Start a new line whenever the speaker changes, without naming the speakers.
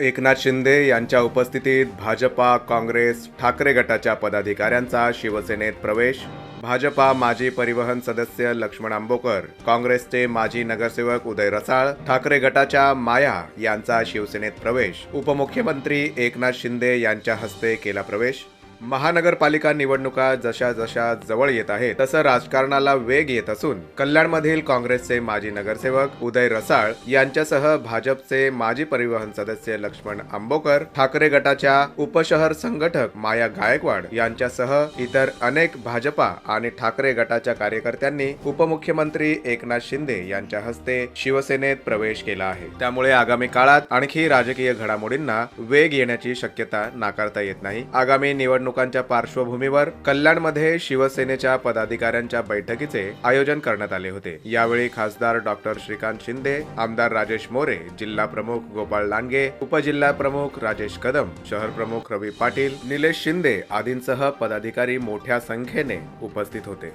एकनाथ शिंदे यांच्या उपस्थितीत भाजपा काँग्रेस ठाकरे गटाच्या पदाधिकाऱ्यांचा शिवसेनेत प्रवेश. भाजपा माजी परिवहन सदस्य लक्ष्मण आंबोकर काँग्रेसचे माजी नगरसेवक उदय रसाळ ठाकरे गटाच्या माया यांचा शिवसेनेत प्रवेश. उपमुख्यमंत्री एकनाथ शिंदे यांच्या हस्ते केला प्रवेश. महानगरपालिका निवडणुका जशा जशा जवळ येत आहेत तसं राजकारणाला वेग येत असून कल्याणमधील काँग्रेसचे माजी नगरसेवक उदय रसाळ यांच्यासह भाजपचे माजी परिवहन सदस्य लक्ष्मण आंबोकर ठाकरे गटाच्या उपशहर संघटक माया गायकवाड यांच्यासह इतर अनेक भाजपा आणि ठाकरे गटाच्या कार्यकर्त्यांनी उपमुख्यमंत्री एकनाथ शिंदे यांच्या हस्ते शिवसेनेत प्रवेश केला आहे. त्यामुळे आगामी काळात आणखी राजकीय घडामोडींना वेग येण्याची शक्यता नाकारता येत नाही. आगामी निवडणूक निवडणुकांच्या पार्श्वभूमीवर कल्याणमध्ये शिवसेनेच्या पदाधिकाऱ्यांच्या बैठकीचे आयोजन करण्यात आले होते. यावेळी खासदार डॉक्टर श्रीकांत शिंदे आमदार राजेश मोरे जिल्हा प्रमुख गोपाळ लांडगे उपजिल्हा प्रमुख राजेश कदम शहर प्रमुख रवी पाटील निलेश शिंदे आदींसह पदाधिकारी मोठ्या संख्येने उपस्थित होते.